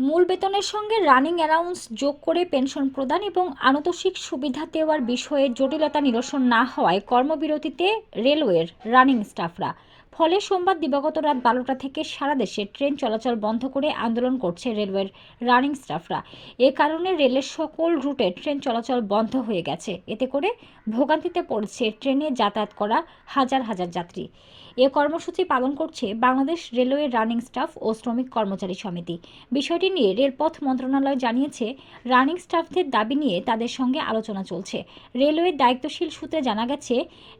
মূল বেতনের সঙ্গে রানিং অ্যালাউন্স যোগ করে পেনশন প্রদান এবং আনুতোষিক সুবিধা দেওয়ার বিষয়ে জটিলতা নিরসন না হওয়ায় কর্মবিরতিতে রেলওয়ের রানিং স্টাফরা ফলে সোমবার দিবাগত রাত বারোটা থেকে সারা দেশে ট্রেন চলাচল বন্ধ করে আন্দোলন করছে রেলওয়ের রানিং স্টাফরা। এ কারণে রেলের সকল রুটে ট্রেন চলাচল বন্ধ হয়ে গেছে। এতে করে ভোগান্তিতে পড়ছে ট্রেনে যাতায়াত করা হাজার হাজার যাত্রী। এ কর্মসূচি পালন করছে বাংলাদেশ রেলওয়ে রানিং স্টাফ ও শ্রমিক কর্মচারী সমিতি। বিষয়টি নিয়ে রেলপথ মন্ত্রণালয় জানিয়েছে, রানিং স্টাফদের দাবি নিয়ে তাদের সঙ্গে আলোচনা চলছে। রেলওয়ের দায়িত্বশীল সূত্রে জানা গেছে,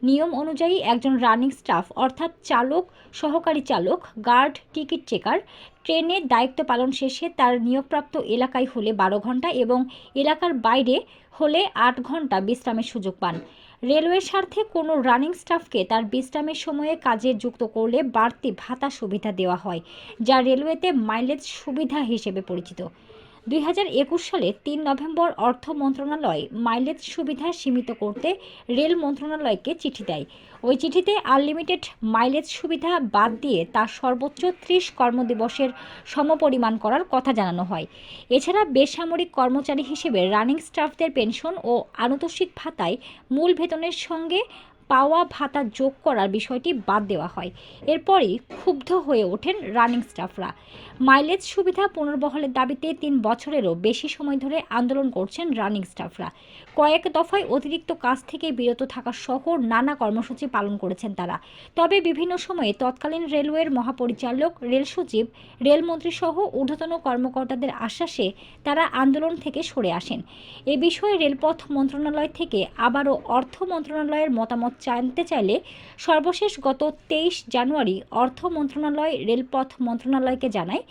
নিয়ম অনুযায়ী একজন রানিং স্টাফ, অর্থাৎ চালক, সহকারী চালক, গার্ড, টিকিট চেকার, ট্রেনের দায়িত্ব পালন শেষে তার নিয়োগপ্রাপ্ত এলাকায় হলে বারো ঘণ্টা এবং এলাকার বাইরে হলে আট ঘণ্টা বিশ্রামের সুযোগ পান। রেলওয়ের স্বার্থে কোনো রানিং স্টাফকে তার বিশ্রামের সময়ে কাজে যুক্ত করলে বাড়তি ভাতা সুবিধা দেওয়া হয়, যা রেলওয়েতে মাইলেজ সুবিধা হিসেবে পরিচিত। দুই হাজার একুশ সালে তিন নভেম্বর অর্থ মন্ত্রণালয় মাইলেজ সুবিধা সীমিত করতে রেল মন্ত্রণালয়কে চিঠি দেয়। ওই চিঠিতে আনলিমিটেড মাইলেজ সুবিধা বাদ দিয়ে তা সর্বোচ্চ ত্রিশ কর্মদিবসের সমপরিমাণ করার কথা জানানো হয়। এছাড়া বেসামরিক কর্মচারী হিসেবে রানিং স্টাফদের পেনশন ও আনুতোষিক ভাতায় মূল বেতনের সঙ্গে পাওয়া ভাতা যোগ করার বিষয়টি বাদ দেওয়া হয়। এরপরই ক্ষুব্ধ হয়ে ওঠেন রানিং স্টাফরা। মাইলেজ সুবিধা পুনর্বহলের দাবিতে তিন বছরেরও বেশি সময় ধরে আন্দোলন করছেন রানিং স্টাফরা। কয়েক দফায় অতিরিক্ত কাজ থেকে বিরত থাকা সহ নানা কর্মসূচি পালন করেছেন তারা। তবে বিভিন্ন সময়ে তৎকালীন রেলওয়ের মহাপরিচালক, রেল সচিব, রেলমন্ত্রী সহ ঊর্ধ্বতন কর্মকর্তাদের আশ্বাসে তারা আন্দোলন থেকে সরে আসেন। এ বিষয়ে রেলপথ মন্ত্রণালয় থেকে আবারও অর্থ মন্ত্রণালয়ের মতামত জানতে চাইলে সর্বশেষ গত তেইশ জানুয়ারি অর্থ মন্ত্রণালয়, রেলপথ মন্ত্রণালয়কে জানায়,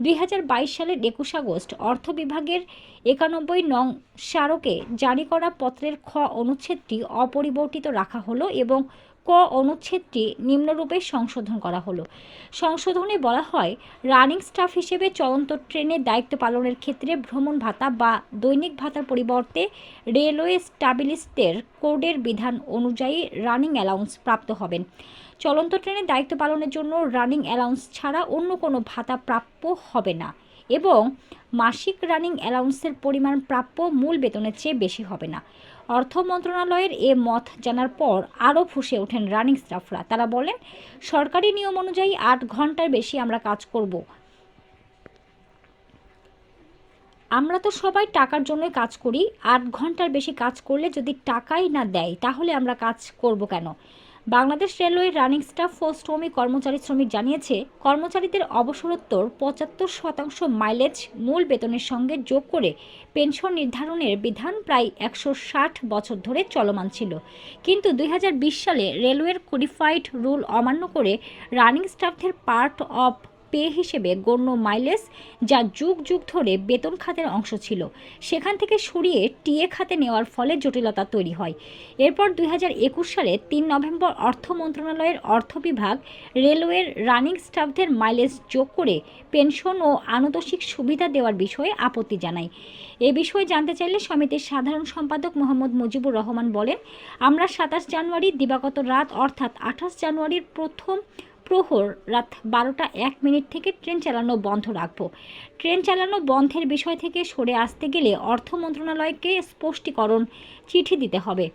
দুই হাজার বাইশ সালের একুশ আগস্ট অর্থ বিভাগের একানব্বই নং স্মারকে জারি করা পত্রের খ অনুচ্ছেদটি অপরিবর্তিত রাখা হলো এবং ক অনুচ্ছেদটি নিম্নরূপে সংশোধন করা হলো। সংশোধনে বলা হয়, রানিং স্টাফ হিসেবে চলন্ত ট্রেনে দায়িত্ব পালনের ক্ষেত্রে ভ্রমণ ভাতা বা দৈনিক ভাতার পরিবর্তে রেলওয়ে স্টাবিলিস্টদের কোডের বিধান অনুযায়ী রানিং অ্যালাউন্স প্রাপ্ত হবেন। চলন্ত ট্রেনে দায়িত্ব পালনের জন্য রানিং অ্যালাউন্স ছাড়া অন্য কোনো ভাতা প্রাপ্য হবে না। এবং মাসিক রানিং অ্যালাউন্সের পরিমাণ প্রাপ্য মূল বেতনের চেয়ে বেশি হবে না। অর্থ মন্ত্রণালয়ের এ মত জানার পর আরও ফুসে ওঠেন রানিং স্টাফরা। তারা বলেন, সরকারি নিয়ম অনুযায়ী আট ঘণ্টার বেশি আমরা কাজ করব। আমরা তো সবাই টাকার জন্যই কাজ করি। আট ঘণ্টার বেশি কাজ করলে যদি টাকাই না দেয়, তাহলে আমরা কাজ করব কেন? বাংলাদেশ রেলওয়ে রানিং স্টাফ ও শ্রমিক কর্মচারী শ্রমিক জানিয়েছে, কর্মচারীদের অবসরোত্তর পঁচাত্তর শতাংশ মাইলেজ মূল বেতনের সঙ্গে যোগ করে পেনশন নির্ধারণের বিধান প্রায় একশো ষাট বছর ধরে চলমান ছিল। কিন্তু দুই হাজার বিশ সালে রেলওয়ের কোডিফাইড রুল অমান্য করে রানিং স্টাফদের পার্ট অফ পে হিসেবে গণ্য মাইলেজ যা যুগ যুগ ধরে বেতন খাতের অংশ ছিল। সেখান থেকে সরিয়ে টিএ খাতে নেওয়ার ফলে জটিলতা তৈরি হয়। এরপর দুই হাজার একুশ সালে তিন নভেম্বর অর্থ মন্ত্রণালয়ের অর্থ বিভাগ রেলওয়ের রানিং স্টাফদের মাইলেজ যোগ করে পেনশন ও আনুতোষিক সুবিধা দেওয়ার বিষয়ে আপত্তি জানায়। এ বিষয়ে জানতে চাইলে সমিতির সাধারণ সম্পাদক মোহাম্মদ মুজিবুর রহমান বলেন, আমরা সাতাশ জানুয়ারি দিবাগত রাত অর্থাৎ আঠাশ জানুয়ারির প্রথম প্রহর রাত বারোটা এক মিনিট থেকে ট্রেন চালানো বন্ধ রাখব। ট্রেন চালানো বন্ধের বিষয় থেকে সরে আসতে গেলে অর্থ মন্ত্রণালয়কে স্পষ্টীকরণ চিঠি দিতে হবে।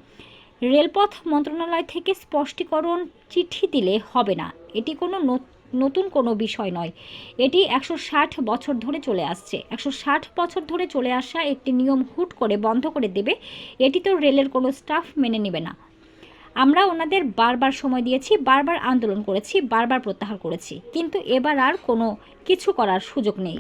রেলপথ মন্ত্রণালয় থেকে স্পষ্টীকরণ চিঠি দিলে হবে না। এটি কোনো নতুন কোনো বিষয় নয়। এটি একশো ষাট বছর ধরে চলে আসছে। একশো ষাট বছর ধরে চলে আসা একটি নিয়ম হুট করে বন্ধ করে দেবে। এটি তো রেলের কোনো স্টাফ মেনে নেবে না। আমরা ওনাদের বারবার সময় দিয়েছি, বারবার আন্দোলন করেছি, বারবার প্রত্যাহার করেছি। কিন্তু এবার আর কোনো কিছু করার সুযোগ নেই।